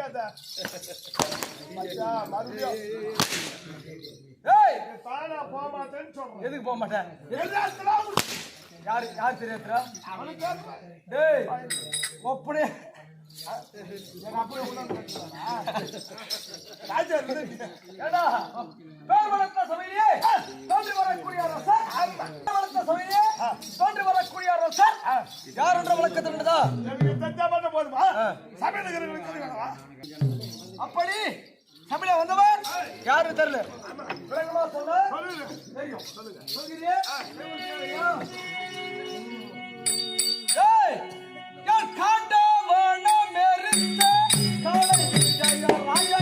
அடிக்காத தானா போக மாட்டேன்னு எதுக்கு போக மாட்டேன்? யாரு யார் தெரியாதுரா டேய் ஒப்பனே யார் என்ற வழக்கத்தின்றதா போதுமா அப்படி தமிழ வந்தவர் யாரு தெரியல விளக்கமா சொல்ல சொல்லுங்க. தெரியும் சொல்கிறீங்க யார் காண்ட மனம் எரித்த காலை ராஜா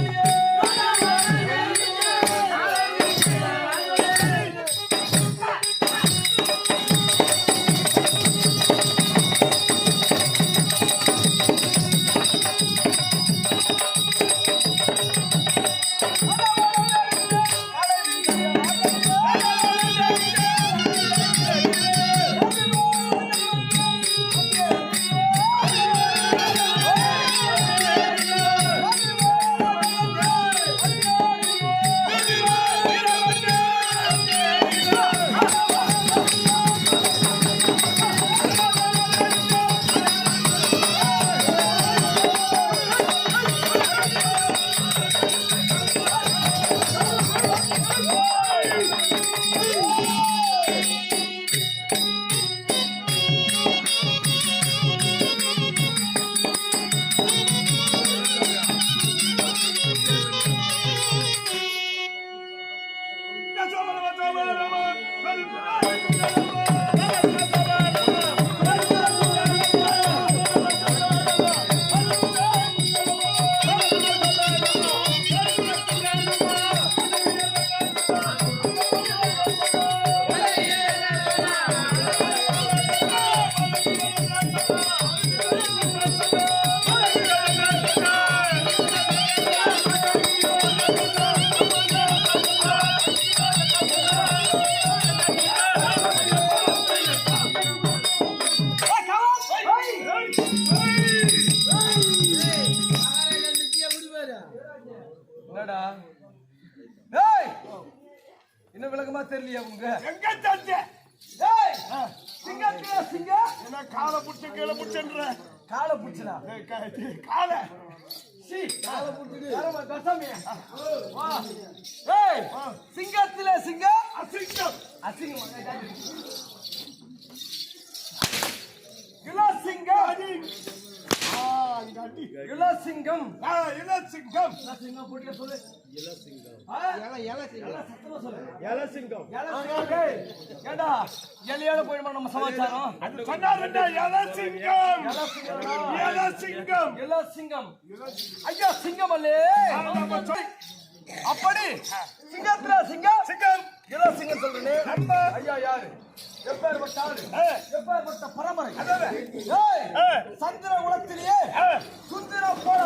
ஏய் சிங்கத்துல சிங்க அசிங்கம். அசிங்கம். இளசிங்கம். இளசிங்கம் இளசிங்கம். இளசிங்கம் போட்டு சொல்லு. எலியால போயிடுமா நம்ம சமாச்சாரம்? இளசிங்கம் ஐயா சிங்கம் அல்லே அப்படி. சிங்கத்துல சிங்கம். சிங்கம். இளசிங்கம் சொல்றேனே. ஐயா யாரு? எப்பேற்பட்ட ஆளு எப்பேற்பட்ட பரம்பரை? சந்திர குலத்திலேயே ஏ, சுந்தர போல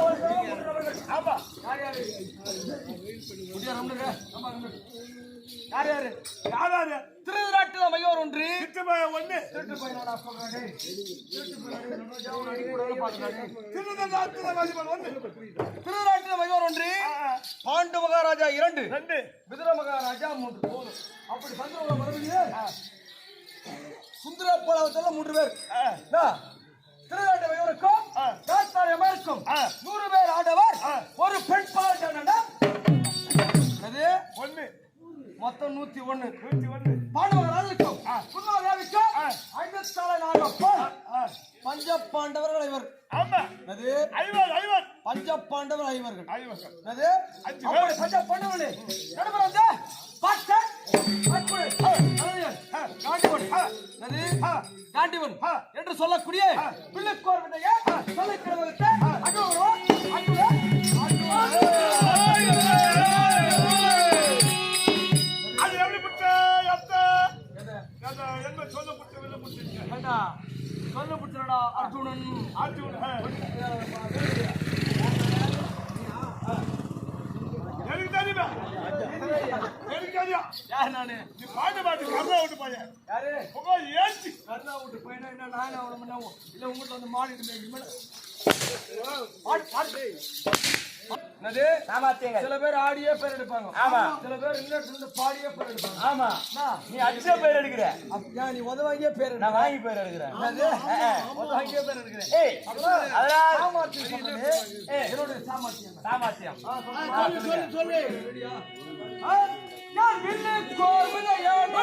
ஆமா. யார் யாரு? யார் யாரு? யாராரு திருவிழாட்டுல மையோர் ஒன்று. ஒண்ணு. திருவிழாட்டுல மையோர் ஒன்று. பாண்டு மகாராஜா இரண்டு. ரெண்டு. விதுர மகாராஜா மூன்று. அப்படி சந்திரகுல மரபிலே சுந்தர போலவத்தில் மூன்று பேர்? திருநாட்டு மையோருக்கும் ஆ. நூறு பேர் ஆண்டவர். ஒரு பெண் அது ஒண்ணு. மொத்தம் நூத்தி ஒண்ணு. நூத்தி ஒண்ணு. பாண்டவர்களுக்கும் ஆ. ஐம்பத்தாறு நாகப்பன். ஆ, பஞ்ச பாண்டவர்கள் ஐவர். ஆமா. அது ஐவர் ஐவர். பஞ்ச பாண்டவர் ஐவர்கள். ஐவர் அது அப்படி. பஞ்ச பாண்டவர்களே நடுவர் வந்து? பாஸ்டர். காண்டிவன் என்று சொல்லக்கூடிய பிள்ளைக்கோர் விதைய சொல்லிக்கிறவர்களுக்கு அனுவரோ என்ன சொல்ல புட்ட வெளில ஏண்டா சொல்ல புடிச்சடா அர்ஜுனன்? அர்ஜுன் எனக்கு தெரியுமா? எனக்கு தெரியும்? யார் நானு? நீ பாட்டு பாட்டு கர்ணா விட்டு பையன் யாரு? உங்க ஏச்சி கருணா விட்டு போயினா என்ன நான் அவனை இல்ல உங்கள்கிட்ட வந்து மாடிட்டு மேய்க்கு மேல மாடு மாடு என்னது? சாமர்த்தியங்கள் சில பேர் ஆடியே பேர் எடுப்பாங்க. ஆமா. சில பேர் இன்னொரு இருந்து பாடியே பேர் எடுப்பாங்க. ஆமா? நீ அடிச்ச பேர் எடுக்கிற. நீ உதவாங்கியே பேர் நான் வாங்கி பேர் எடுக்கிறேன். உதவாங்கியே பேர் எடுக்கிறேன். ஏய் அதெல்லாம் சாமர்த்தியம் சொன்னது என்னுடைய சாமர்த்தியம். சாமர்த்தியம். ரெடியா? ஆ, நான் வில்லு கோர்வையான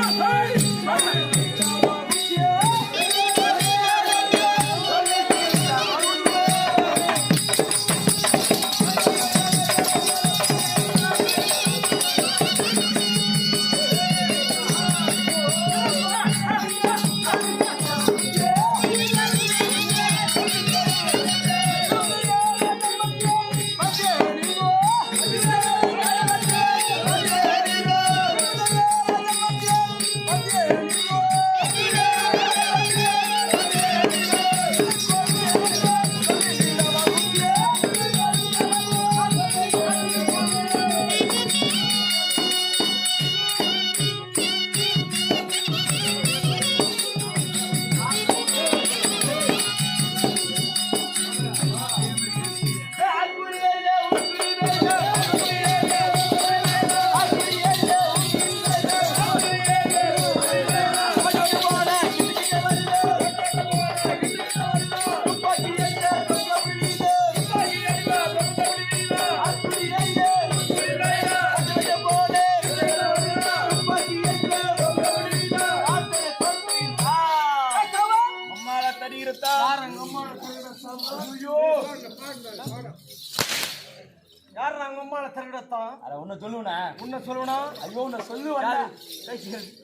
அட உன்னை சொல்லுவனா? உன்னை சொல்லணும். ஐயோ உன்னை சொல்லுவேன்?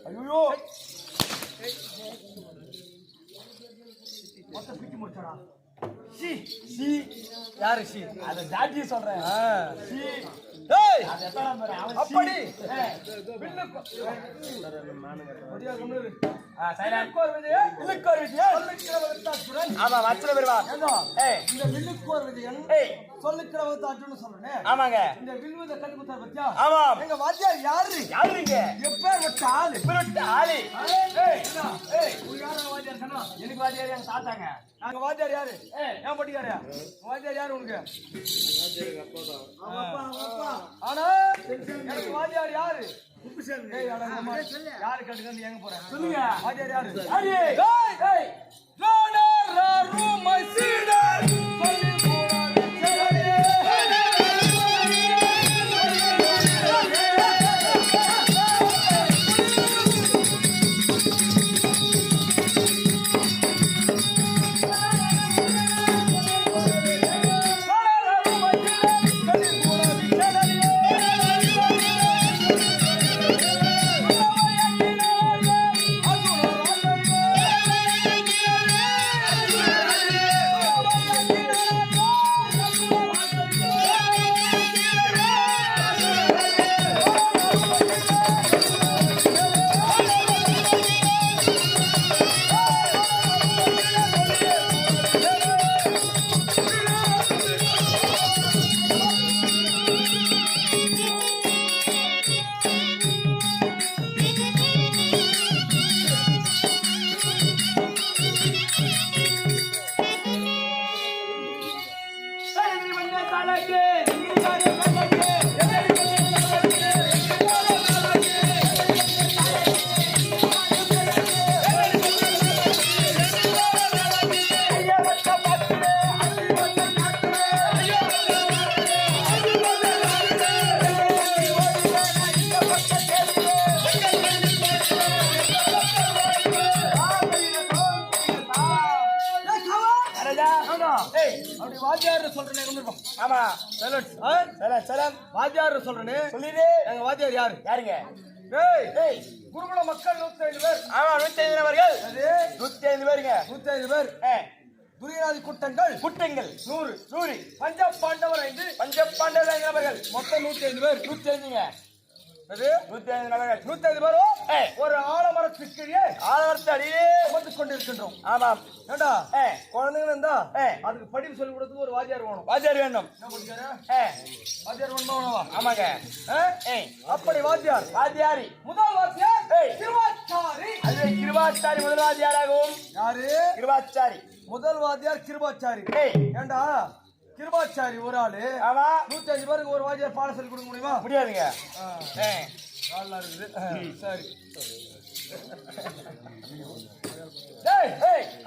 ஐயோ மொத்த பிச்சு முடிச்சடா. சி சி யாரு சி அத ஜாட்டி சொல்றேன். சி அப்படி. ஆமா வச்சல ஏய். இந்த வில்லுக்கோர் விஜயன் ஏய். சொல்லுக்கிறவர்தாசுரன்னு சொல்லணும். ஆமாங்க. இந்த கண்டுபிடிச்சார் பத்தியா? ஆமாம். எங்க வாத்தியார் யாரு? யாரு நீங்க? எப்பேற்பட்ட ஆளு? இவருட்ட ஆளி? எனக்கு வாத்தியார் எங்க தாத்தாங்க. நாங்க வாத்தியார் யாரு? ஏன் பட்டிக்காரயா வாத்தியார் யாரு உனக்கு? ஆனா எனக்கு வாத்தியார் யாரு. யாரு கட்டுக்கன்னு எங்க போறேன் சொல்லுங்க. வாத்தியார் யாரு சலம் சலம் வாத்தியார் சொல்றேனே. சொல்லிடு. எங்க வாத்தியார் யாரு? யாருங்க? ஏய் ஏய். குருகுல மக்கள் நூத்தி ஐந்து பேர். ஆமா நூத்தி ஐந்து நபர்கள். அது நூத்தி ஐந்து பேருங்க. நூத்தி ஐந்து பேர். ஏ துரியாதி கூட்டங்கள். குட்டங்கள். நூறு. நூறு. பஞ்ச பாண்டவர் ஐந்து. பஞ்ச பாண்டவர் ஐந்து நபர்கள். மொத்தம் நூத்தி ஐந்து பேர். நூத்தி ஐந்துங்க. நூத்தி ஐந்து பேரும் ஒரு ஆலமரத்துக்கு கீழே ஆலவரத்து அடியே அமர்ந்து கொண்டிருக்கின்றோம். ஆமாம். ஏண்டா? குழந்தைங்க இருந்தா அதுக்கு படிப்பு சொல்லி கொடுத்தது ஒரு வாத்தியார் வேணும். வாத்தியார் வேணும் வாத்தியார் வேணுமா ஆமாங்க. அப்படி வாத்தியார். வாத்தியாரி. முதல் வாத்தியார் ஏய். கிருபாச்சாரி. அது கிருபாச்சாரி முதல் வாத்தியாராகவும். யாரு? கிருபாச்சாரி. முதல் வாத்தியார் கிருபாச்சாரி. ஏண்டா? கிருபாச்சாரி ஒரு ஆளு. ஆமா. நூத்தி அஞ்சு பேருக்கு ஒரு வாத்தியார் பாடம் சொல்லி கொடுக்க முடியுமா? முடியாதுங்க. நல்லா இருக்குது. சரி.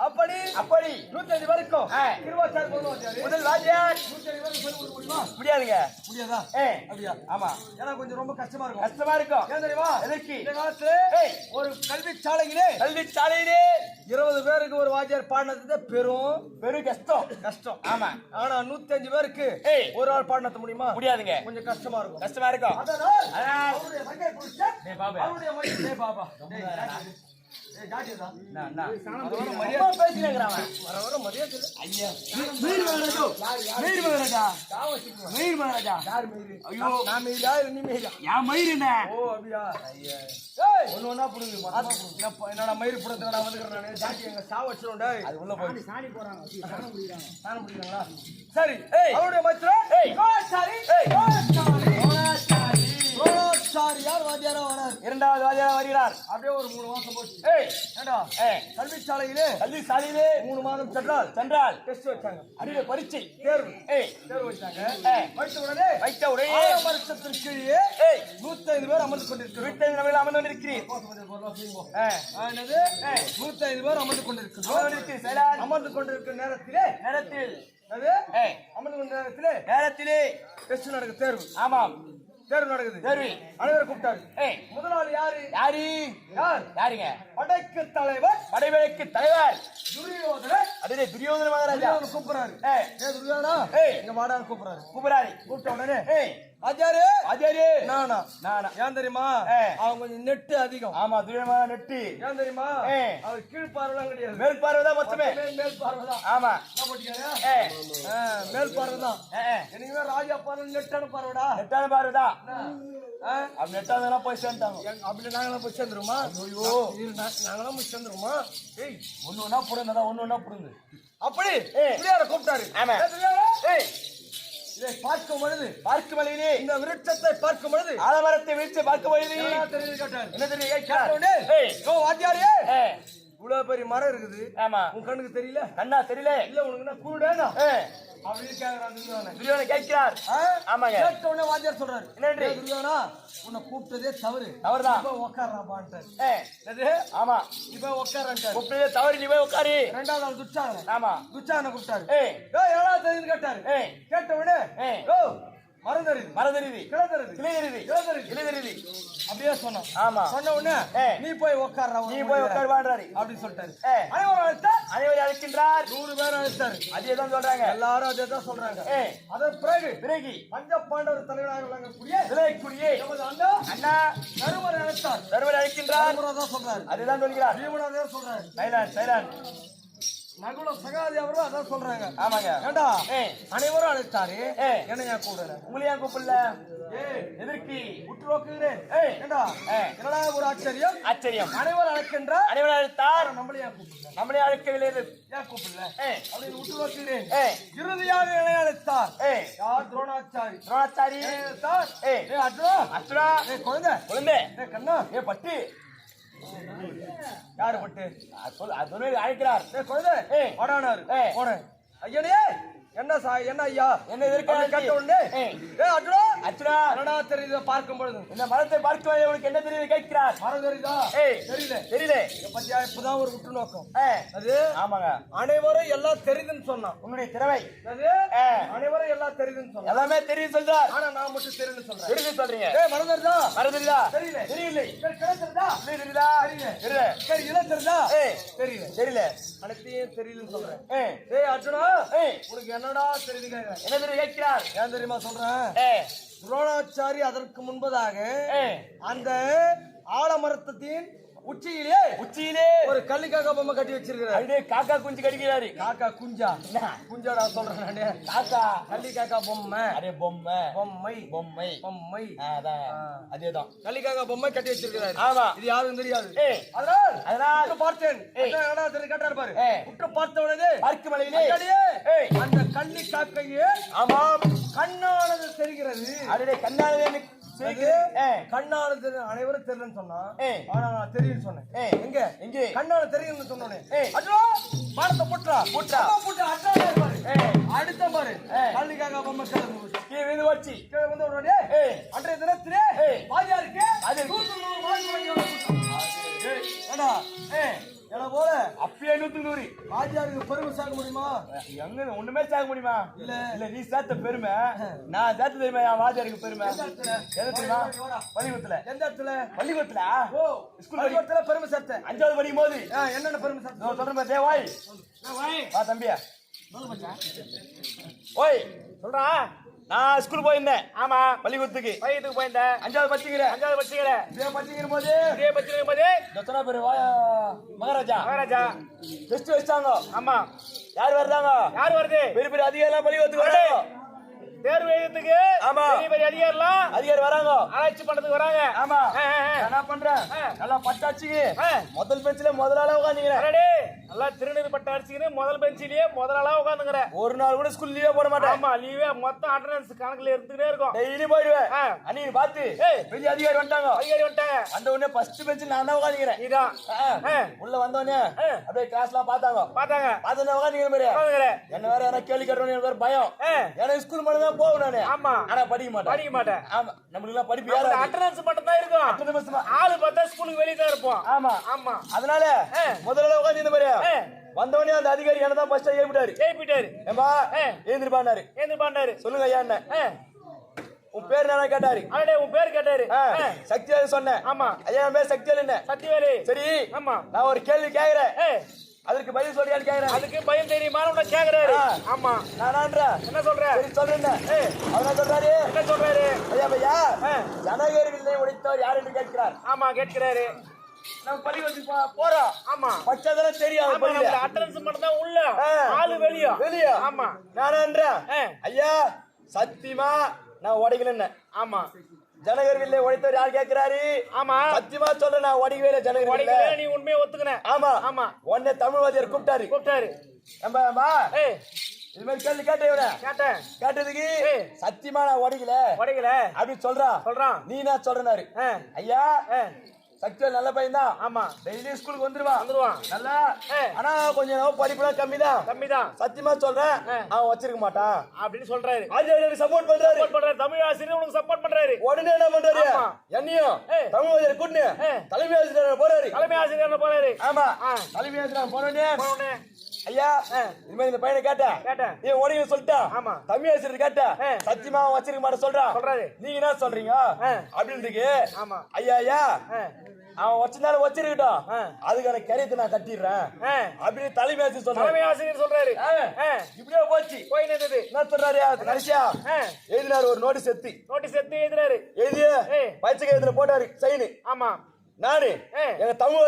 அப்படி. அப்படி. நூத்தி அஞ்சு பேருக்கும். கிருபாச்சாரி முதல் வாத்தியார். முடியாதுங்க. முடியாதா? ஏ. அப்படியா? ஆமா. ஏன்னா கொஞ்சம் ரொம்ப கஷ்டமா இருக்கும். கஷ்டமா இருக்கும். ஏன் தெரியுமா? எதற்கு? இந்த காலத்துல. ஒரு கல்வி சாலையிலே கல்வி சாலையிலே இருபது பேருக்கு ஒரு வாத்தியார் பாடினது பெரும் பெரும் கஷ்டம். கஷ்டம். ஆமா. ஆனா நூத்தி அஞ்சு பேருக்கு. ஒரு ஆள் பாடினது முடியுமா? முடியாதுங்க. கொஞ்சம் கஷ்டமா இருக்கும். கஷ்டமா இருக்கும். அதனால் அவருடைய டேய் பாபு. அவருடைய மகன், பாபா, என்னடா மயிர் புடுங்கிறதுக்கு நான் வந்துக்கிறேன் எங்க. அது உள்ள போய் சாணம் பிடிக்கிறாங்களா? சரி ஏய். அவருடைய. கோச்சாரி, ஏய். கோச்சாரி. கோச்சாரி யார் வாத்தியாரா வராரு? இரண்டாவது வாத்தியார் வருகிறார். அப்படியே ஒரு மூணு மாசம் போச்சு. ஏய் ஏண்டா? ஏய். கல்வி சாலையிலே கல்வி சாலையிலே மூணு மாதம் சென்றால் சென்றால் டெஸ்ட் வச்சாங்க. அறிவு பரீட்சை தேர்வு. ஏய். தேர்வு வச்சாங்க. படித்த உடனே வைத்த உடனே ஆலமரத்திற்கு கீழே ஏய். நூத்தி ஐந்து பேர் அமர்ந்து கொண்டிருக்கிறோம். வீட்டை நம்ம அமர்ந்து கொண்டிருக்கிறீர். ஏய் என்னது? நூத்தி ஐந்து பேர் அமர்ந்து கொண்டிருக்கிறோம். அமர்ந்து கொண்டிருக்கிற நேரத்திலே நேரத்தில். அமர்ந்து கொண்ட நேரத்திலே நேரத்திலே. டெஸ்ட் நடக்குது தேர்வு. ஆமாம். தேர்வு நடக்குது. தேர்வு. அனைவரும் கூப்பிட்டாரு. முதலாளி யாரு? யாரு? யார்? யாருங்க? படைக்கு தலைவர் படைவேலைக்கு தலைவர். துரியோதனன். அதுலே துரியோதன மகாராஜா. கூப்பிடுறாரு. ஏ துரியோதனா? ஏய். இங்க வாடான்னு கூப்பிடுறாரு. கூப்பிடாரி கூப்பிட்ட உடனே ஏய். ஆச்சாரு ஆச்சாரி நானா? நானா? ஏன் தெரியுமா. அவன் கொஞ்சம் நெட்டு அதிகம். ஆமா துரியோதன நெட்டி. ஏன் தெரியுமா. அவர் கீழ் பார்வைலாம் கிடையாது. மேல் பார்வைதான் மொத்தமே மேல் பார்வை தான் ஆமா மேல் பார்வை தான் ஏய் என்னைக்குமே ராஜா பார்வை நெட்டான பார்வைடா. நெட்டான பார்வைதான் ஆ? அப்படி நெட்டாதான் போய் சேர்ந்துட்டாங்க எங்க- அப்படி நாங்களாம் போய் சேர்ந்துருமா ஐயோ. நாங்களாம் போய் சேர்ந்துருமா ஏய். ஒண்ணு ஒண்ணா புடுங்க ஒண்ணு ஒண்ணா புடுங்க அப்படி? கூப்பிட்டாரு. ஆமா. ஏய். இதை பார்க்கும் பொழுது பார்க்கும் வழியிலே இந்த விருட்சத்தை பார்க்கும் பொழுது ஆலமரத்தை வீழ்ச்சி பார்க்கும் வழியிலே என்ன தெரியுது கேட்டாரு? என்ன தெரியும் கேட்டவுடனே, ஏய் யோ வாத்தியாரே! இவ்வளவு பெரிய மரம் இருக்குது ஆமா உன் கண்ணுக்கு தெரியல கண்ணா தெரியல இல்ல உனக்கு என்ன ஏய் அப்படின்னு கேக்குறான் துரியோதனன். துரியோதன கேட்கிறார்? ஆமாங்க. கேட்ட உடனே வாத்தியார் சொல்றாரு என்னன்றி? "ஏய் துரியோதனா, உன்னை கூப்பிட்டதே தவறு தவறுதான். இப்ப என்னது? ஆமா இப்ப உக்காரன்ட்டாரு. கூப்பிட்டதே தவறு நீ போய் உட்காரு ரெண்டாவது ஆள் துச்சாதனன். ஆமா துச்சாதனனை கூப்பிட்டாரு. ஏய் "ஏய், என்னடா தெரியுதுன்னு கேட்டாரு. கேட்ட உடனே, ஏய். "யோ, மரம் தெரியுது, மரம் தெரியுது கிளை தெரியுது, கிளை தெரியுது இலை தெரியுது." கிளை தெரியுது அப்படியே சொன்னான். ஆமா. சொன்ன உடனே. நீ போய் உக்காருடா, நீ போய் முடியல. உட்காருவான்றாரு அப்படின்னு சொல்லிட்டாரு. அனைவரும் அழைத்தா, அனைவரும் அழைக்கின்றார். நூறு பேர் அழைத்தாரு. அதே தான் சொல்றாங்க. எல்லாரும் அதே தான் சொல்றாங்க. அதன் பிறகு பிறகு பஞ்ச பாண்டவர் தலைவராக விளங்கக்கூடிய விளையக்கூடிய அண்ணா அண்ணா நறுமறை அழைத்தார். தருவர் அழைக்கின்றார். தான் சொல்றாரு. அதுதான் சொல்கிறார். பீமனார் தான் சொல்றாரு. சைலன் சைலன் நகுல சகாதி அவரும் அதான் சொல்றாங்க. ஆமாங்க. ஏண்டா? அனைவரும் ஏய் என்ன ஏன் கூடல உங்களையா கூப்பிடல? ஏய் எதற்கு? உற்று நோக்குகிறேன். ஏண்டா. என்னடா ஒரு ஆச்சரியம்? ஆச்சரியம். அனைவரும் அழைக்கின்ற அனைவரும் அழைத்தார். நம்மளே கூப்பிடல? நம்மளே அழைக்கவில்லை. ஏன் கூப்பிடல? அப்படின்னு உற்று நோக்குகிறேன். இறுதியாக என்னை அழைத்தார். யார்? துரோணாச்சாரி. துரோணாச்சாரி. ஏய் ஏய் அர்ஜுனா? அசுரா ஏய் குழந்தை? குழந்தை. ஏய் கண்ணா? ஏ பட்டு? யாரு பட்டு சொல் அது சொல்லி அழைக்கிறார். குழந்தை ஏய். போனேன். ஐயனே! என்ன சா என்ன ஐயா? என்ன அப்படி கேட்ட? உடனே. ஏய். அர்ஜுனா? அச்சுரா என்னடா தெரியுது பார்க்கும் பொழுது. இந்த மரத்தை பார்க்க உனக்கு என்ன தெரியுது கேட்கிறார்? மரம் தெரியுதா? ஏய். தெரியல. தெரியல. இத பத்தியா இப்பதான் ஒரு உற்று நோக்கம் அது ஆமாங்க. அனைவரும் எல்லாம் தெரியுதுன்னு சொன்னான். உன்னுடைய திறமை. அது. அனைவரும் எல்லாம் தெரியுதுன்னு சொன்னான். எல்லாமே தெரியும் சொல்றார். ஆனா நான் மட்டும் தெரியுதுன்னு சொல்றேன். தெரியுது சொல்றீங்க. ஏய் மரம் தெரியுதா? மரம் தெரியுதா? தெரியல. தெரியல தெரியுதா? இல்லை தெரியுதா? தெரியல. தெரியல. சரி இலை தெரியுதா? ஏய். தெரியல. தெரியல. அனைத்தையும் தெரியுதுன்னு சொல்றேன். ஏய். அர்ஜுனா. ஏய். உனக்கு என்னடா தெரியுது கேக்குறேன் என்ன தெரியும் கேட்கிறார். ஏன் தெரியுமா சொல்றேன்? துரோணாச்சாரி அதற்கு முன்பதாக அந்த ஆலமரத்தின் உச்சியிலே உச்சியிலே. ஒரு கள்ளிக்காக்கா பொம்மை கட்டி வச்சிருக்கிறாரு. அப்படியே காக்கா குஞ்சு கடிக்கிறாரு. காக்கா குஞ்சா? என்ன? குஞ்சாடா சொல்றேன் நானு. காக்கா? கள்ளிக்காக்கா பொம்மை. அரே பொம்மை. பொம்மை. பொம்மை. பொம்மை. அதான். அதேதான். கள்ளிக்காக்கா பொம்மை கட்டி வச்சிருக்கிறாரு. ஆமா. இது யாருக்கும் தெரியாது. அதனால் அதனால். பார்த்தேன். கேட்டாரு பாரு. உற்று பார்த்த உடனே பார்க்கு மலையிலே அந்த கள்ளி காக்கையே ஆமாம். கண்ணானது தெரிகிறது. அடே கண்ணாலே எனக்கு அது சிரிக்குது. ஏய் கண்ணானது தெரி- அனைவரும் தெரியலன்னு சொன்னா. ஆனா நான் தெரியும்னு சொன்னேன். எங்க? எங்கே? கண்ணால தெரியும்னு சொன்னோனே. பாடத்தை புட்றா. புட்றா. அம்மா புட்டு அட்டா பாரு. அடுத்த பாரு. ஏய். கல் ஒழுங்கா பொம்மை கிளம்பு. கீழே வச்சு கீழே வந்து உடனே, அன்றைய தினத்திலே மார்க் வாங்கி கொடுத்தான். ஏடா, ஏய் எடா போல, அப்பயே நூத்து நூறு. வாத்தியாருக்கு பெருமை சேர்க்க முடியுமா? எங்க ஒண்ணுமே சேர்க்க முடியுமா? இல்ல. இல்ல நீ சேர்த்த பெருமை நான் சேர்த்த தெரியுமா என் வாத்தியாருக்கு பெருமை? எது தெரியுமா. பள்ளிக்கூடத்துல. எந்த இடத்துல? பள்ளிக்கூடத்துல? ஓ ஸ்கூல் ஸ்கூல் பள்ளிக்கூடத்துல பெருமை சேர்த்த அஞ்சாவது படிக்கும் போது. என்னென்ன பெருமை சேர்த்த சொல்றேன் பாத்தியா வாய்? வா தம்பியா. ஓய் சொல்றா. நான் ஸ்கூல் போயிருந்தேன். ஆமா. பள்ளிக்கூடத்துக்கு. பையத்துக்கு போயிருந்தேன். அஞ்சாவது படிச்சுக்கிறேன் அஞ்சாவது படிச்சுக்கிறேன் இப்படியே படிச்சுக்கிற போது. இதே படிச்சிருக்கும் போது. எத்தனை பேர்? மகாராஜா. மகாராஜா. டெஸ்ட் வச்சாங்க. ஆமா. யார் வர்றாங்க? யார் வருது? பெரிய பெரிய அதிகாரிலாம் பள்ளிக்கூடத்துக்கு வராங்க. தேர்வு எழுதுறதுக்கு ஆமா. பெரிய பெரிய அதிகாரிலாம் அதிகாரி வராங்க. ஆராய்ச்சி பண்றதுக்கு வராங்க. ஆமா. என்ன பண்றேன். நல்லா பட்டாச்சுக்கு. முதல் பெஞ்சில முதல் ஆளா உட்காந்துக்கிறேன். நல்லா திருநீர் பட்ட அடிச்சுக்கின்னு முதல் பெஞ்சிலேயே முதல் ஆளா ஒரு நாள் கூட ஸ்கூல் லீவே போட மாட்டேன். ஆமா லீவே மொத்தம் அட்டண்டன்ஸ் கணக்குல இருந்துகிட்டே இருக்கும். டெய்லி போயிடுவேன். அன்னைக்கு பார்த்து. பெரிய அதிகாரி வந்துட்டாங்க. அதிகாரி வந்துட்டாங்க. வந்த உடனே ஃபர்ஸ்ட் பெஞ்சில் நான் தான் உட்காந்துக்கிறேன். நீதான். ஆ. உள்ள வந்தோடனே. அப்படியே கிளாஸ்லாம் பார்த்தாங்க. பார்த்தாங்க. பார்த்தோன்னே உட்காந்துக்கிற மாதிரி உட்காந்துங்கிற என்ன வேற யாரா கேள்வி கேட்டோன்னு எனக்கு பயம். ஏன்னா ஸ்கூல் மட்டும் தான் போவேன் நானு. ஆமா. ஆனா படிக்க மாட்டேன். படிக்க மாட்டேன். ஆமா நம்மளுக்கு எல்லாம் படிப்பு யாரும் அட்டண்டன்ஸ் மட்டும் தான் இருக்கும். அட்டனன்ஸ் ஆளு பார்த்தா ஸ்கூலுக்கு வெளியே தான் இருப்போம். ஆமா. ஆமா. அதனால. முதல்ல உட்காந்து இந்த மாதிரி. வந்தவனே அந்த அதிகாரி என்ன தான் ஃபர்ஸ்ட் ஏறிவிட்டாரு ஜெயிப்பிட்டாரு ஏம்பா. ஏந்திருப்பாண்டாரு ஏந்து பாண்டாரு சொல்லுங்க ஐயா என்ன. உன் பேர் என்ன கேட்டாரு? அடடே உன் பேர் கேட்டாரு. சக்திவேல் சொன்னேன். ஆமா. ஐயா என் பேர் சக்திவேல் என்ன சத்தியவேலு சரி ஆமா. நான் ஒரு கேள்வி கேக்குறேன். ஏ அதற்கு பதில் சொல்றியான்னு கேக்குறேன் அதுக்கு பயம் தெரியுமான்னு உன்னை கேக்குறாரு. ஆமா. நானான்ற? என்ன சொல்ற? சரி சொல்றேன் என்ன சொல்றாரு? என்ன சொல்றாரு? ஐயா ஐயா ஆ. ஜனகர் வில்லை உடைத்தவர் யார் என்று கேட்கிறார். ஆமா கேட்கிறாரு. நம்ம பள்ளிக்கூடத்துக்கு போ- போறோம். ஆமா. பச்சதெல்லாம் தெரியும் அட்டெண்டன்ஸ் மட்டும் தான் உள்ள. ஆளு வெளிய. வெளிய. ஆமா. நானான்றேன் ஆ. ஐயா சத்தியமா நான் உடைக்கலன்னு ஆமா. ஜனகர் வில்லை உடைத்தவர் யார் கேட்கிறாரு? ஆமா. சத்தியமா சொல்ல நான் இல்லை ஜனகர் வில்லை நீ உண்மையை ஒத்துக்கின ஆமா. ஆமா. உடனே தமிழ் கூப்பிட்டாரு. கூப்பிட்டாரு. நம்ம அம்மா இது மாதிரி கேள்வி கேட்ட இவன கேட்டேன். கேட்டதுக்கு. சத்தியமா நான் உடைக்கல உடைக்கல அப்படின்னு சொல்றான் சொல்றான். நீ என்ன சொல்றனாரு. ஐயா. சக்திவேல் நல்ல பையன் தான் ஆமா. டெய்லி ஸ்கூலுக்கு வந்துருவான் வந்துருவான். நல்லா. ஆனா கொஞ்சம் படிப்புலாம் கம்மி தான் தம்பிதான் சத்தியமா சொல்றேன். அவன் வச்சிருக்க மாட்டான். அப்படின்னு சொல்றாரு. ஆசிரியருக்கு சப்போர்ட் பண்றாரு? பண்றாரு. தமிழ் ஆசிரியர் உனக்கு சப்போர்ட் பண்றாரு. உடனே என்ன பண்றாரு. என்னையும். தமிழ் வாத்தியார் கூட்டு. தலைமை ஆசிரியர் போறாரு. தலைமை ஆசிரியர் போறாரு? ஆமா. தலைமை ஆசிரியர் போனோடனே போனே ஐயா மாதிரி இந்த பையனை கேட்டேன் கேட்டேன். நீ உடனே சொல்லிட்டான் ஆமா. தமிழ் ஆசிரியர் கேட்டேன் ஆ. சத்தியமா வச்சிருக்க மாட்டேன் சொல்றான் சொல்றாரு. நீங்க என்ன சொல்றீங்க ஆ. அப்படின்றதுக்கு ஆமா ஐயா ஐயா. அவன் வச்சிருந்தாலும் வச்சிருக்கட்டும். அதுக்கான கரையத்தை நான் கட்டிடுறேன். அப்படின்னு தலைமை ஆசிரியர் சொல்றாரு தலைமை ஆசிரியர் சொல்றாரு. இப்படியே போச்சு போய் நின்றது என்ன சொல்றாரு கடைசியா. எழுதினாரு ஒரு நோட்டீஸ் எத்தி நோட்டீஸ் எடுத்து எழுதுறாரு எழுதி ஏய். பச்சை கையத்துல போட்டாரு சைனு ஆமா நானு. எங்க தமிழ்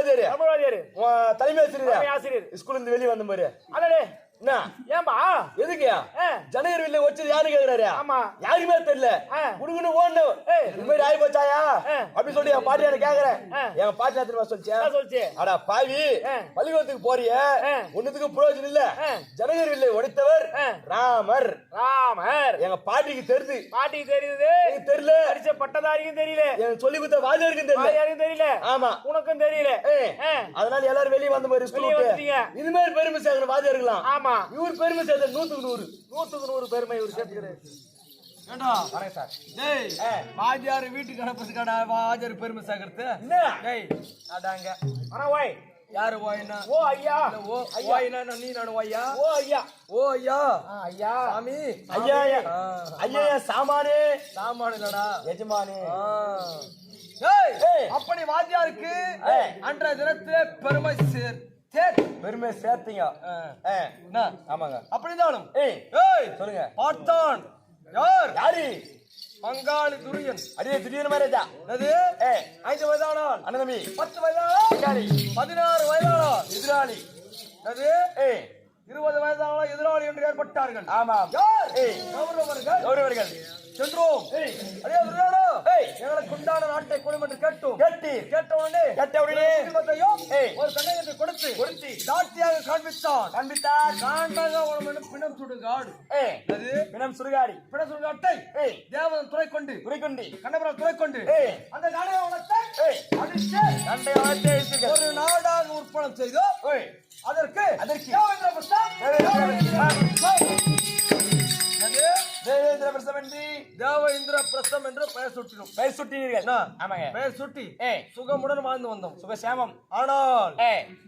உன் தலைமை ஆசிரியர். ஆசிரியர். ஸ்கூல்ல இருந்து வெளியே வந்த மாதிரி அடடே. என்ன? ஏன்பா? எதுக்குயா. ஜனகர் வெளில வச்சது யாரு கேக்குறாரு? ஆமா. யாருக்குமே தெரியல. ஓடணும் ஏய். இது மாதிரி ஆகி போச்சாயா. அப்படி சொல்லி என் பாட்டி எனக்கு கேக்குறேன். என் பாட்டி என்ன தெரியுமா சொல்லிச்சு? அடா பாவி. பள்ளிக்கூடத்துக்கு போறிய. ஒண்ணுத்துக்கு பிரயோஜனம் இல்ல. ஜனகர் வில்லை உடைத்தவர் ஆ. ராமர். ராமர். எங்க பாட்டிக்கு தெரியுது. பாட்டிக்கு தெரியுது. தெரியல. படிச்ச பட்டதாரிக்கும் தெரியல. எனக்கு சொல்லி கொடுத்த வாத்தியாருக்கும் தெரியல. யாருக்கும் தெரியல. ஆமா. உனக்கும் தெரியல. அதனால எல்லாரும் வெளியே வந்த மாதிரி இது மாதிரி பெருமை சேர்க்கணும் வாத்தியார் இருக்கலாம் ஆமா. இவர் பெருமை சேர்த்த நூத்துக்கு நூறு. நூத்துக்கு நூறு பெருமை இவர் சேர்த்துக்கிறாரு. வாத்தியார் வீட்டுக்கு அனுப்புறதுக்காடா வாத்தியார் பெருமை சேர்க்கறது? டேய் அதாங்க. ஆனா ஓய். யாரு ஓய்னா ஓ ஐயா. ஓ ஓய்னா நீ நானு ஓய்யா ஓ ஐயா. ஓ ஐயா. ஐயா. சாமி. ஐயா ஐயா. ஐயா ஐயா, சாமானே. சாமான் இல்லடா. எஜமானே. அப்படி வாத்தியாருக்கு. அன்றைய தினத்திலே பெருமை சேர். பெருமை சேர்த்தீங்க. ஆமாங்க. அப்படிதானும். சொல்லுங்க. பார்த்தான். யார்? யாரு? பங்காளி துரியன். அடியே திடீர்னு மகாராஜா அது ஐந்து வயதானால் அண்ணன் தம்பி பத்து எதிராளி. பதினாறு வயதானால் எதிராளி. அது இருபது வயதானால் எதிராளி என்று ஏற்பட்டார்கள். ஆமாம். யார்? கௌரவர்கள். கௌரவர்கள். சென்றோம். துரியோடா ஏய் எங்களுக்கு உண்டான நாட்டை கொடும் என்று கேட்டோம். கேட்டி கேட்ட உடனே கேட்ட உடனே குடும்பத்தையும். ஒரு சந்தேகத்தை கொடுத்து கொடுத்து. சாட்சியாக காண்பித்தான் கண்பித்தார். காண்டாக உடம்பு பிணம் சுடுகாடு. ஏய். அது பிணம் சுடுகாடி. பிணம் சுடுகாட்டை தேவதன் துறை கொண்டு கண்ணபுரம் துறை கொண்டு ஏய். அந்த காடகவனத்தை ஏய். அடித்து. கண்டை ஒரு நாடாக உற்பணம் செய்தோ? ஏய். அதற்கு அதற்கு. தேவேந்திர பிரசாத் தேவேந்திர பிரசாத். அது தேவேந்திர பிரஸ்தம் என்று பெயர் சுட்டினோம். பெயர் சுட்டினீர்கள்? ஆமாங்க. பெயர் சுட்டி சுகமுடன் வாழ்ந்து வந்தோம். சுபசாமம் ஆனால்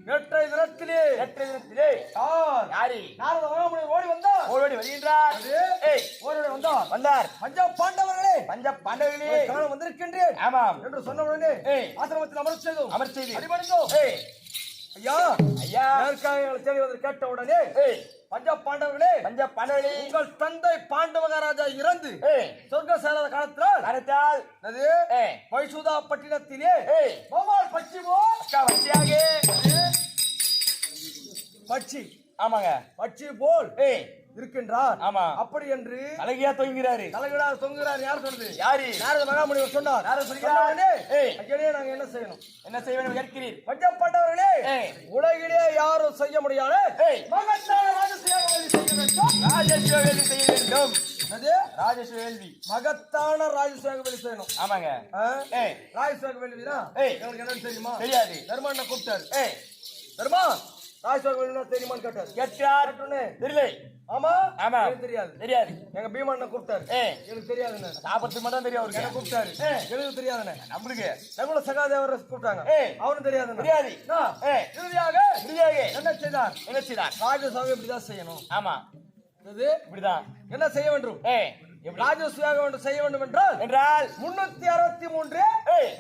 நேற்றைய தினத்திலே நேற்றைய தினத்திலே யார்? யாரி நாரத மகாமுனிவர் ஓடி வந்தார். ஓடோடி வருகின்றார். ஏய். ஓடி வந்தார். வந்தார். பஞ்ச பாண்டவர்களே. பஞ்ச பாண்டவர்களே. காண வந்திருக்கின்றேன். ஆமாம். என்று சொன்ன உடனே ஏய். ஆசிரமத்தில் அமர்ச் செய்தோம். அமர் செய்தி அடிபணிந்தோம். ஏய். ஐயா. ஐயா நேர்காக எங்களை தேடி வந்து கேட்ட உடனே பஞ்ச பாண்டவர்களே பஞ்ச பாண்டவர்களே. உங்கள் தந்தை பாண்ட மகாராஜா இறந்து சொர்க்க சேராத காலத்தினால் கரத்தால் அது வைசுதா பட்டினத்திலே பச்சிமோ அக்கா வச்சியாக. பட்சி. ஆமாங்க. பட்சி போல் ஏய் இருக்கின்றார். ஆமா. அப்படி என்று அழகியா தொங்குகிறாரு. தலைகளார் தொங்குகிறார். யார் சொல்றது? யாரு? நாரத மகாமுனிவர் சொன்னார். நாரத சொல்கிறார். ஐயனே நாங்க என்ன செய்யணும்? என்ன செய்ய வேண்டும் கேட்கிறீர். பஞ்சப்பட்டவர்களே. உலகிலே யாரும் செய்ய முடியாது. மகத்தான ராஜசேவை செய்ய வேண்டும். வேள்வி செய்ய வேண்டும். வேள்வி மகத்தான ராஜசேவை செய்யணும். ஆமாங்க. ராஜசேவை ஏய். எங்களுக்கு என்னன்னு தெரியுமா? தெரியாது. தர்மண்ண கூப்பிட்டாரு. ஏய் தர்மா ராஜசேவை வேண்டியதுனா தெரியுமான்னு கேட்டாரு. கேட்டார் தெரியல. ஆமா? ஆமா. எனக்கு தெரியாது. தெரியாது. எங்க பீமண்ண கூப்பிட்டாரு. எனக்கு தெரியாதுன்னு சாப்பிட்டு மட்டும் தெரியும் என்ன அவருக்கு கூப்பிட்டாரு. ஏய். எனக்கு தெரியாதுன்னு நம்மளுக்கு நகுல சகாதேவரை கூப்பிட்டாங்க. அவனும் தெரியாதுன்னு தெரியாது இறுதியாக தெரியாது. என்ன? செய்தார்? என்ன செய்தார்? ராஜசேவை இப்படிதான் செய்யணும். ஆமா. இது இப்படிதான். என்ன செய்ய வேண்டும்? ராஜசேவை வேண்டும் செய்ய வேண்டும் என்றால்? என்றால் முன்னூத்தி அறுபத்தி மூன்று தேவை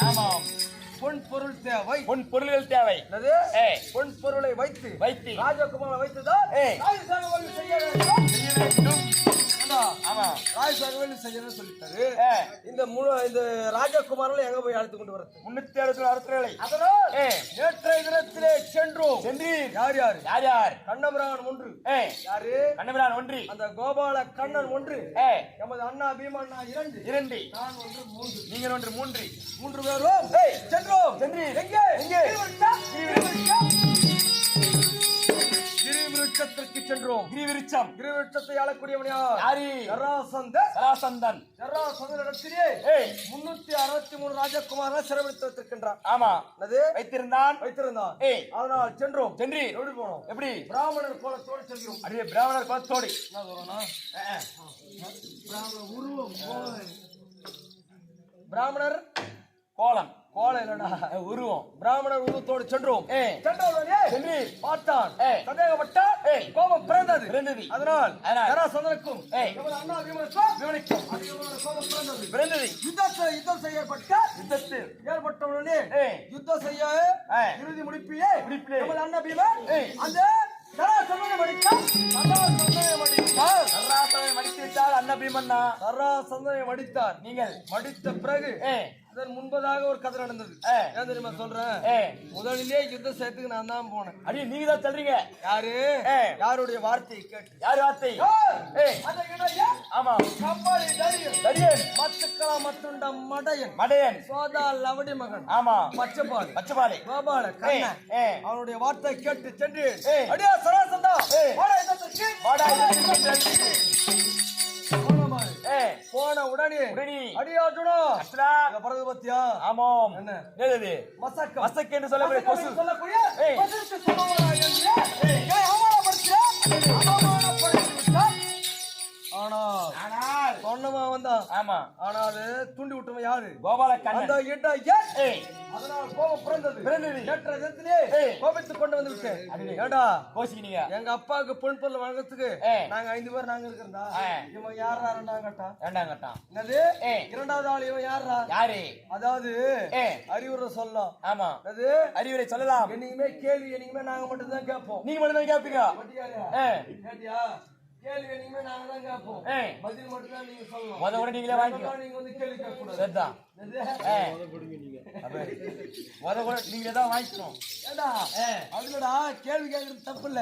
ஆமாம். பொன் பொருள் தேவை. உன் பொருள்கள் தேவை. பொன் பொருளை வைத்து. வைத்து. ராஜகுமாரை வைத்துதான் செய்ய வேண்டும். ஏண்டா, ஆமா. ராஜசேவை செய்யணும்னு சொல்லிட்டாரு? இந்த முழு இந்த ராஜகுமாரர்கள் எங்க போய் அழைத்து கொண்டு வரது? முன்னூத்தி அறுபத்தி அறுபத்தி அதனால் நேற்றைய தினத்திலே சென்றோம். சென்றீர். யார் யார்? யார் யார்? கண்ணபிரான் ஒன்று. யாரு? கண்ணபிரான் ஒன்றி. அந்த கோபால கண்ணன் ஒன்று. எமது அண்ணா பீமண்ணா இரண்டு. இரண்டு. நான் ஒன்று மூன்று. நீங்கள் ஒன்று மூன்று. மூன்று பேரும் சென்றோம். சென்றீர். எங்கே? எங்கே? கிரிவிருட்சம். கிரிவிருட்சம். கிரிவிருட்சத்திற்கு சென்றோம். கிரிவிருச்சம் கிரிவிருட்சத்தை ஆளக்கூடியவன் யார்? யாரு? ஜராசந்த சராசந்தன் ஜராசந்தனிடத்திலே ஏய். முன்னூத்தி அறுபத்தி மூணு ராஜகுமாரனை சிறைபிடித்து வைத்திருக்கின்றான். ஆமா. அது வைத்திருந்தான். வைத்திருந்தான். ஏய். அதனால் சென்றோம். சென்றீர். எப்படி போனோம்? எப்படி? பிராமணர் கோலத்தோடு செல்கிறோம். அடியே பிராமணர் குலத்தோடு என்ன சொல்றோம்னா பிராமணர் உருவம். பிராமணர் கோலம். இல்லடா. அஹ், உருவம். பிராமணர் உருவத்தோடு சென்றோம் சென்றீர் பார்த்தான். சந்தேகப்பட்டான். கோபம் பிறந்தது. பிறந்தது. அதனால் கோபம் பிறந்தது. யுத்தத்தில் யுத்தம் செய்யப்பட்ட யுத்தத்தில் ஏற்பட்டவுடனே ஏய். யுத்தம் செய்ய. இறுதி முடிப்பிலே முடிப்பிலே. அண்ணா பீமன். அந்த நீங்கள். மடித்த பிறகு முன்பதாக ஒரு கதை நடந்தது. ஏன் தெரியுமா சொல்றேன்? முதலிலே யுத்த செய்யறதுக்கு நான் தான் போனேன். அடியே நீங்க தான் சொல்றீங்க. யாரு. யாருடைய வார்த்தையை கேட்டு. யார் வார்த்தை? ஆமா. மத்துக்களா மடையன். மடையன். சோதா லவடி மகன். ஆமா. பச்சைப்பால். பச்சைபாலை கோபால. அவனுடைய வார்த்தை கேட்டு சென்று. அடியா சராசந்தா. வாடா போன உடனே உடனே. அடியா அர்ஜுனா அஸ்லா பிறகு பத்தியா ஆமாம் என்ன? என்னது மசக்கு என்று சொல்லக்கூடிய கொசு. கொசுக்கு என்று. ஆனால் ஆனால் சொன்னவன் வந்தான் ஆமா. ஆனால் அது தூண்டி விட்டவன் யாரு? கோபால அந்த கண்ணன் ஏய். அதனால் கோபம் பிறந்தது. பிறந்தது. நேற்றைய தினத்திலே ஏய். கோபித்துக் கொண்டு வந்து விட்டேன். ஏண்டா? கோசிக்கினீங்க. எங்க அப்பாவுக்கு பொன் பொருள் வழங்கத்துக்கு. நாங்க ஐந்து பேர் நாங்க இருக்கிறதா. இவன் யாரா ரெண்டாம் கட்டா வேண்டாம் கட்டான் என்னது. இரண்டாவது ஆள் இவன் யாரா யாரு? அதாவது அறிவுரை சொல்லலாம். ஆமா. அது அறிவுரை சொல்லலாம். என்னைக்குமே கேள்வி என்னைக்குமே நாங்க மட்டும் தான் கேட்போம். நீங்க மட்டும் தான் கேட்டியா? கேள்வி நாங்க தான் கேட்போம். ஏய். பதில் மட்டும் தான் நீங்க சொல்லணும். முத கூட நீங்களே வாங்கிக்கோ. நீங்க வந்து கேள்வி கேட்க கூடாது சரிதான் என்னது? ஏய். முத கூட நீங்களே தான் வாங்கிக்கணும். ஏண்டா? ஏய். அதுலடா கேள்வி கேட்கறது தப்பு இல்ல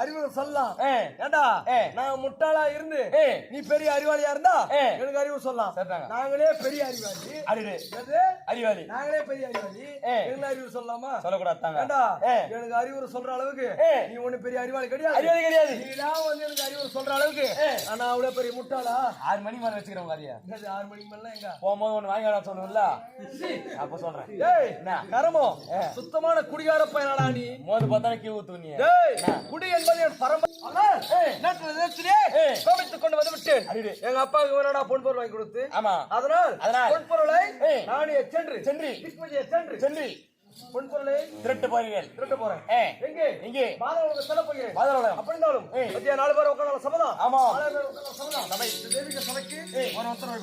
அறிவுரை சொல்லலாம். நான் முட்டாளா இருந்து நீ பெரிய அறிவாளியா இருந்தா. எனக்கு அறிவு சொல்லலாம். நாங்களே பெரிய அறிவாளி. அறிவு எது? அறிவாளி. நாங்களே பெரிய அறிவாளி. என்ன அறிவு சொல்லலாமா? சொல்லக்கூடாது ஏய். எனக்கு அறிவுரை சொல்ற அளவுக்கு. நீ ஒண்ணு பெரிய அறிவாளி கிடையாது. அறிவாளி கிடையாது. நீ தான் வந்து எனக்கு அறிவுரை சொல்ற அளவுக்கு. ஆனா அவ்வளவு பெரிய முட்டாளா? ஆறு மணி மேல வச்சுக்கிறோம் என்னது ஆறு மணிக்கு மேல எங்க? போகும்போது ஒண்ணு வாங்கி வர சொன்னோம்ல அப்ப சொல்றேன். என்ன? கரமோ சுத்தமான குடிகார பையனாடா நீ? மோது பார்த்தா கீ ஊத்து நீ குடி என்பது என். கோபித்துக் கொண்டு வந்து விட்டேன். எங்க அப்பாவுக்கு வேணடா பொன் பொருள் வாங்கி கொடுத்து. ஆமா. அதனால் அதனால். பொன் பொருளை. நானே சென்று சென்று. சென்று. பொன் பொருளை திருட்டு போறீர்கள். திருட்ட போறேன். எங்கே? எங்கே? மாதவனுக்கு செல்ல போகிறேன் பாதரோடம் அப்படி இருந்தாலும். மத்திய நாலு பேர் உட்காந்து சபதம் ஆமா. சபதம் சபை தெய்வீக சபைக்கு ஒரு உத்தரவு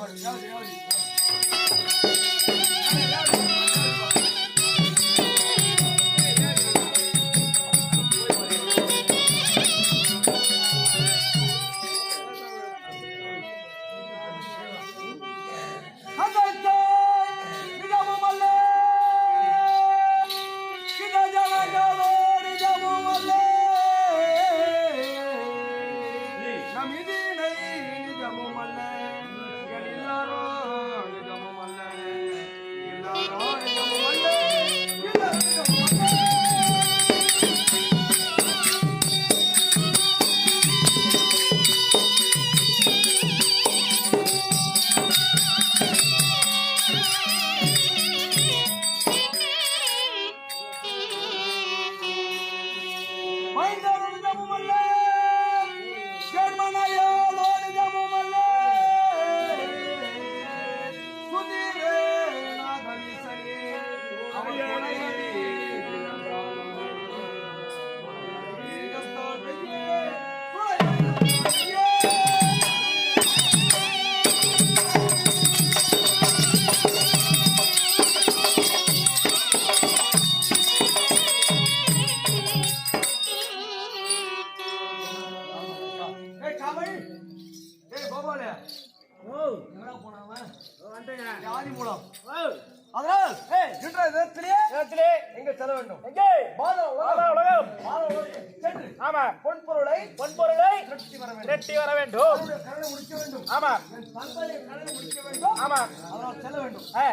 செல்ல வேண்டும் எங்கே? மாதா உலகம். மாதவ உலகம். சென்று ஆமா. பொன் பொருளை பொன்பொருளை திரட்டி வர வேண்டும். திரட்டி வர வேண்டும். கடனை முடிக்க வேண்டும். ஆமா. தந்தையை கடனை முடிக்க வேண்டும். ஆமா. அதனால் செல்ல வேண்டும். ஆ.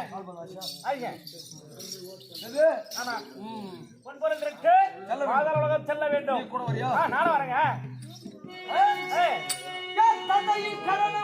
ஐயா எது ஆமா. பொன்பொருள் மாதா உலகம் செல்ல வேண்டும். கூட வரியா? நானும் வரேங்க. ஏய், தந்தையின் கடனை